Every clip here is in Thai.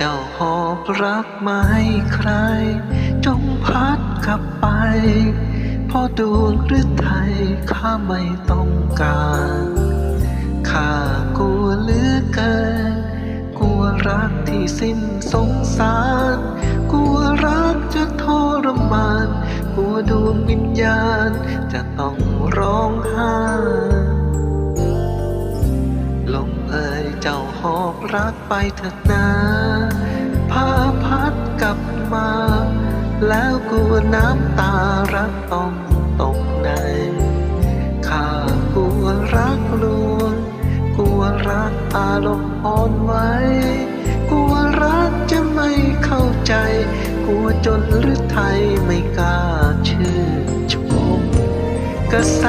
จ้าหอบรักมาให้ใคร จงพัดกลับไปเพราะดวงหรือไทยข้าไม่ต้องการข้ากลัวเหลือเกินกลัวรักที่สิ้นสงสารกลัวรักจะทรมานกลัวดวงวิญญาณจะต้องร้องไห้ลมเอ่ยเจ้าหอบรักไปเถิดนา พาพัดกลับมา แล้วกลัวน้ำตารักต้องตกใน ข้ากลัวรักลวงกลัวรักอารมณ์อ่อนไหวกลัวรักจะไม่เข้าใจ กลัวจนหรือไทยไม่กล้าชื่นชม กระแส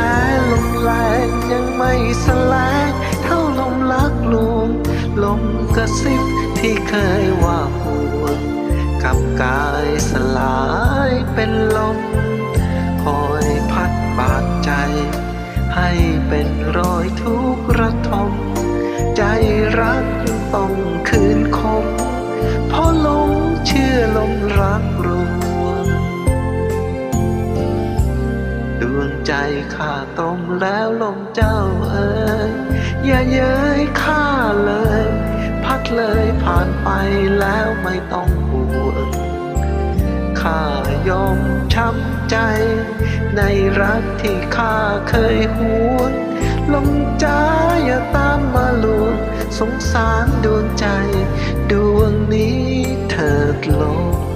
ลมแรงยังไม่สลายเท่าลมลักลวงลมกระซิบ ที่เคยว่าห่วงกับกายสลายเป็นลม คอยพัดบาดใจ ให้เป็นรอยทุกข์ระทม ใจรักต้องคืนคมเพราะลงเชื่อลมรักลวงดวงใจข้าตรงแล้วลมเจ้าเอ๋ยอย่าเย้ยข้าเลย เลยผ่านไปแล้วไม่ต้องห่วงข้ายอมช้ำใจ ในรักที่ข้าเคยหวงลมจ้าอย่าตามมาลวงสงสารดวงใจ ดวงนี้เถิดลม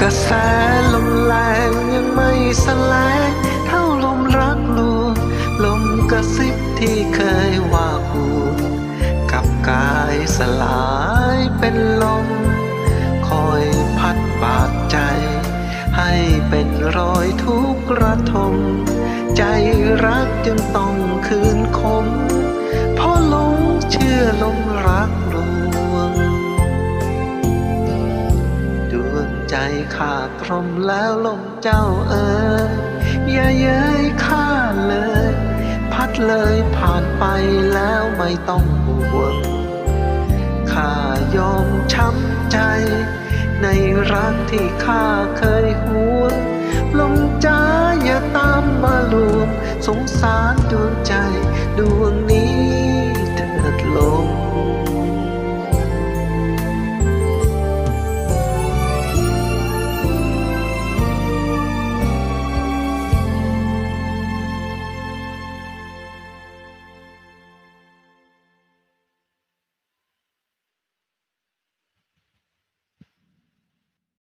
กระแสลมแรงยังไม่สลายเท่าลมรักลวงลมกระซิบที่เคยว่าห่วงกับกายสลายเป็นลม คอยพัดบาดใจ ให้เป็นรอยทุกระทม ใจรักจึงต้องคืน ใจขาดรมแล้วลมเจ้าเอ๋ยอย่าเย้ยข้าเลย พัดเลยผ่านไปแล้วไม่ต้องห่วงข้ายอมช้ำใจ ในรักที่ข้าเคยหัวลมจ้าอย่าตามมาลวงสงสารดวงใจ